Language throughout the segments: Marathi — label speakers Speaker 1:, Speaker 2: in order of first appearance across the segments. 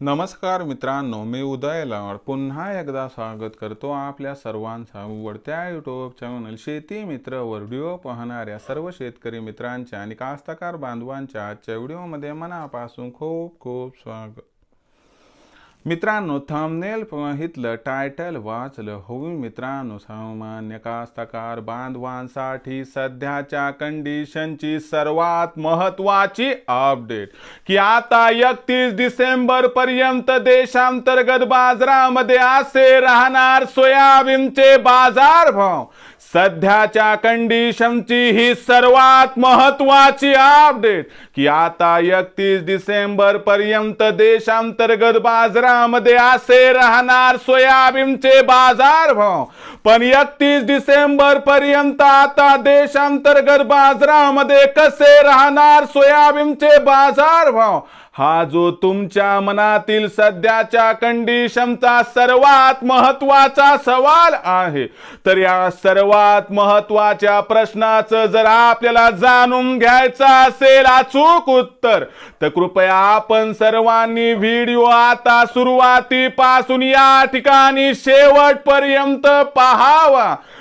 Speaker 1: नमस्कार मित्रांनो मी उदय लाड पुन्हा एकदा स्वागत करतो आपल्या सर्वांचा आवडत्या यूट्यूब चॅनल शेती मित्र व्हिडिओ पाहणाऱ्या सर्व शेतकरी मित्रांच्या आणि कास्तकार बांधवांच्या आजच्या व्हिडिओमध्ये मनापासून खूप खूप स्वागत. मित्रांनो थंबनेल बघितलं टायटल वाचलं. होऊन मित्रांनो सामान्य कास्तकार बांधवांसाठी सध्याच्या कंडिशनची सर्वात महत्वाची अपडेट की आता एकतीस डिसेंबर पर्यंत देशांतर्गत बाजारामध्ये असे राहणार सोयाबीनचे बाजारभाव. सध्याच्या कंडिशनची ही सर्वात महत्वाची अपडेट की आता एकतीस डिसेंबर पर्यंत देशांतर्गत बाजारामध्ये असे राहणार सोयाबीनचे बाजार भाव. पण एकतीस डिसेंबर पर्यंत आता देशांतर्गत बाजारामध्ये कसे राहणार सोयाबीनचे बाजार भाव? हा जो तुमच्या मनातील सध्याच्या कंडिशनचा सर्वात महत्त्वाचा सवाल आहे. तर या सर्वात महत्त्वाच्या प्रश्नाचं जर आपल्याला जाणून घ्यायचं असेल अचूक उत्तर तर कृपया आपण सर्वांनी व्हिडिओ आता सुरुवातीपासून या ठिकाणी शेवटपर्यंत पाहावा.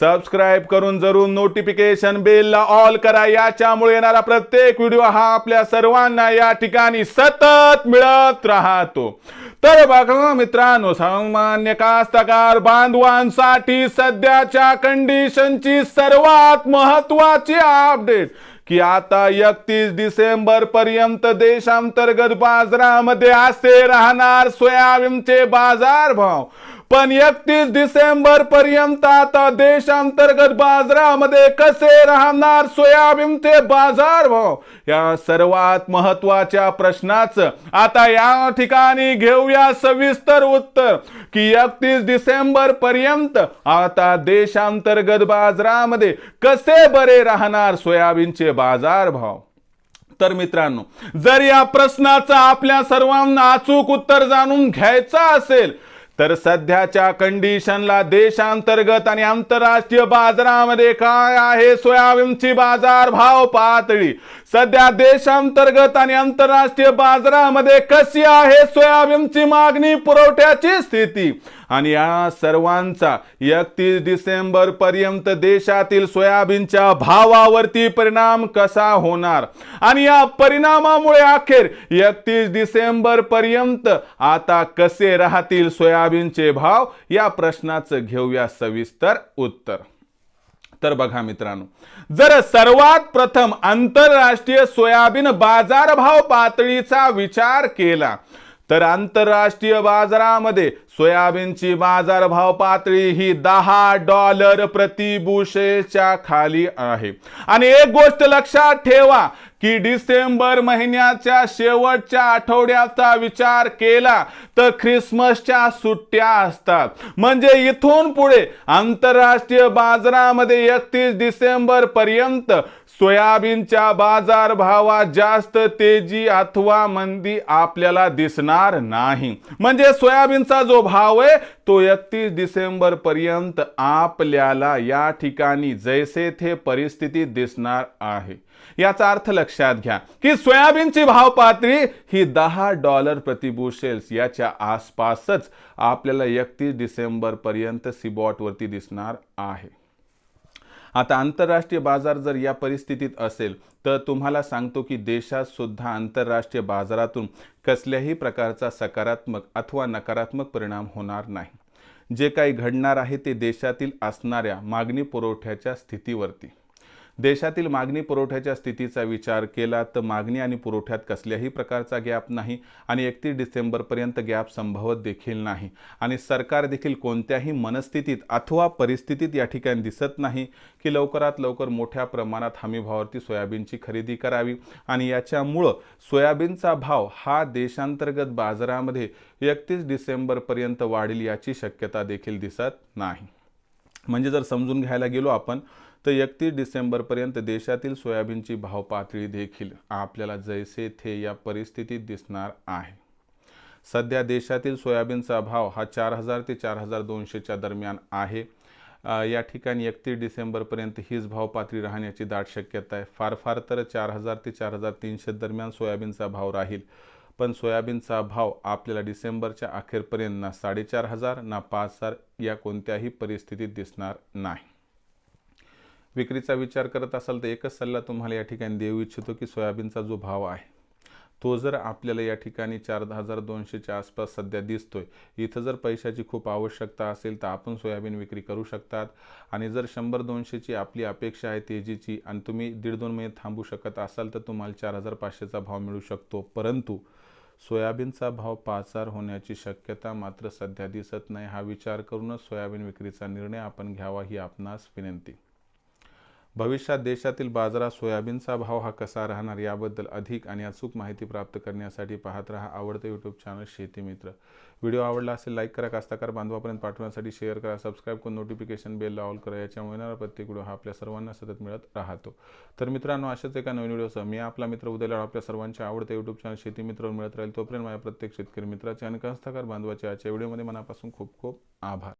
Speaker 1: सबस्क्राईब करून जरूर नोटिफिकेशन बेलला ऑल करा. याच्यामुळे येणारा प्रत्येक व्हिडिओ हा आपल्या सर्वांना या ठिकाणी सतत मिळत राहतो. तर बघा मित्रांनो सामान्य कास्तकार बांधवांसाठी सध्याच्या कंडिशनची सर्वात महत्वाची अपडेट की आता एकतीस डिसेंबर पर्यंत देशांतर्गत बाजारामध्ये असे राहणार सोयाबीनचे बाजारभाव. पण एकतीस डिसेंबर पर्यंत आता देशांतर्गत बाजारामध्ये कसे राहणार सोयाबीनचे बाजारभाव या सर्वात महत्त्वाच्या प्रश्नाचं आता या ठिकाणी घेऊया सविस्तर उत्तर. की एकतीस डिसेंबर पर्यंत आता देशांतर्गत बाजारामध्ये कसे बरे राहणार सोयाबीनचे बाजारभाव तर मित्रांनो जर या प्रश्नाचं आपल्या सर्वांना अचूक उत्तर जाणून घ्यायचं असेल तर सध्याच्या कंडिशनला देशांतर्गत आणि आंतरराष्ट्रीय बाजारामध्ये काय आहे? सोयाबीनची बाजार भाव पातळी. सध्या देशांतर्गत आणि आंतरराष्ट्रीय बाजारामध्ये कशी आहे सोयाबीनची मागणी? पुरवठ्याची स्थिती. आणि या सर्वांचा एकतीस डिसेंबर पर्यंत देशातील सोयाबीनच्या भावावरती परिणाम कसा होणार? आणि या परिणामामुळे अखेर एकतीस डिसेंबर पर्यंत आता कसे राहतील सोयाबीनचे भाव? या प्रश्नाचं घेऊया सविस्तर उत्तर. तर बघा मित्रांनो जर सर्वात प्रथम आंतरराष्ट्रीय सोयाबीन बाजारभाव पातळीचा विचार केला तर आंतरराष्ट्रीय बाजारामध्ये सोयाबीनची बाजारभाव पातळी ही दहा डॉलर प्रतिबुशेच्या खाली आहे. आणि एक गोष्ट लक्षात ठेवा की डिसेंबर महिन्याच्या शेवटच्या आठवड्याचा विचार केला तर ख्रिसमसच्या सुट्ट्या असतात. म्हणजे इथून पुढे आंतरराष्ट्रीय बाजारामध्ये एकतीस डिसेंबर पर्यंत सोयाबीनच्या बाजार भावात जास्त तेजी अथवा मंदी आपल्याला दिसणार नाही. म्हणजे सोयाबीनचा जो भाव आहे तो एकतीस डिसेंबर पर्यंत आपल्याला या ठिकाणी जैसे थे परिस्थिती दिसणार आहे. याचा अर्थ लक्षात घ्या की सोयाबीनची भाव पातळी ही दहा डॉलर प्रतिबुशेल्स याच्या आसपासच आपल्याला एकतीस डिसेंबर पर्यंत सिबॉटवरती दिसणार आहे. आता आंतरराष्ट्रीय बाजार जर या परिस्थितीत असेल तर तुम्हाला सांगतो की देशात सुद्धा आंतरराष्ट्रीय बाजारातून कसल्याही प्रकारचा सकारात्मक अथवा नकारात्मक परिणाम होणार नाही. जे काही घडणार आहे ते देशातील असणाऱ्या मागणी पुरवठ्याच्या स्थितीवरती. देशातील मागणी पुरवठ्याच्या स्थितीचा विचार केला तर मागणी आणि पुरवठ्यात कसल्याही प्रकारचा गॅप नाही आणि एकतीस डिसेंबरपर्यंत गॅप संभवत देखील नाही. आणि सरकार देखील कोणत्याही मनस्थितीत अथवा परिस्थितीत या ठिकाणी दिसत नाही की लवकरात लवकर मोठ्या प्रमाणात हमीभावावरती सोयाबीनची खरेदी करावी. आणि याच्यामुळं सोयाबीनचा भाव हा देशांतर्गत बाजारामध्ये एकतीस डिसेंबरपर्यंत वाढेल याची शक्यता देखील दिसत नाही. म्हणजे जर समजून घ्यायला गेलो आपण तर एकतीस डिसेंबरपर्यंत देशातील सोयाबीनची भाव पातळी देखील आपल्याला जैसे थे या परिस्थितीत दिसणार आहे. सध्या देशातील सोयाबीनचा भाव हा चार हजार ते चार हजार दोनशेच्या दरम्यान आहे. या ठिकाणी एकतीस डिसेंबरपर्यंत हीच भाव पातळी राहण्याची दाट शक्यता आहे. फार फार तर चार हजार ते चार हजार तीनशे दरम्यान सोयाबीनचा भाव राहील. पण सोयाबीनचा भाव आपल्याला डिसेंबरच्या अखेरपर्यंत ना साडेचार हजार ना पाच हजार या कोणत्याही परिस्थितीत दिसणार नाही. विक्रीचा विचार करत असाल तर एकच सल्ला तुम्हाला या ठिकाणी देऊ इच्छितो की सोयाबीनचा जो भाव आहे तो जर आपल्याला या ठिकाणी चार हजार दोनशेच्या आसपास सध्या दिसतोय इथं जर पैशाची खूप आवश्यकता असेल तर आपण सोयाबीन विक्री करू शकतात. आणि जर शंभर दोनशेची आपली अपेक्षा आहे तेजीची आणि तुम्ही दीड दोन महिने थांबू शकत असाल तर तुम्हाला चार हजार पाचशेचा भाव मिळू शकतो. परंतु सोयाबीनचा भाव पाच होण्याची शक्यता मात्र सध्या दिसत नाही. हा विचार करूनच सोयाबीन विक्रीचा निर्णय आपण घ्यावा ही आपणास विनंती. भविष्यात देशातील बाजारात सोयाबीनचा भाव हा कसा राहणार याबद्दल अधिक आणि अचूक माहिती प्राप्त करण्यासाठी पाहत रहा आवडतं यूट्यूब चॅनल शेतीमित्र व्हिडिओ आवडला असेल लाईक करा. कास्ताकार बांधवापर्यंत पाठवण्यासाठी शेअर करा. सबस्क्राईब करून नोटिफिकेशन बेल ऑल करा. याच्यामुळे येणारा प्रत्येक व्हिडिओ हा आपल्या सर्वांना सतत मिळत राहतो. तर मित्रांनो अशाच एका नवीन व्हिडिओसह मी आपला मित्र उद्याला आपल्या सर्वांच्या आवडत्या यूट्यूब चॅनल शेतीमित्रवर मिळत राहील. तोपर्यंत माझ्या प्रत्येक शेतकरी मित्राचे आणि कास्ताकार बांधवाचे आजच्या व्हिडिओमध्ये मनापासून खूप खूप आभार.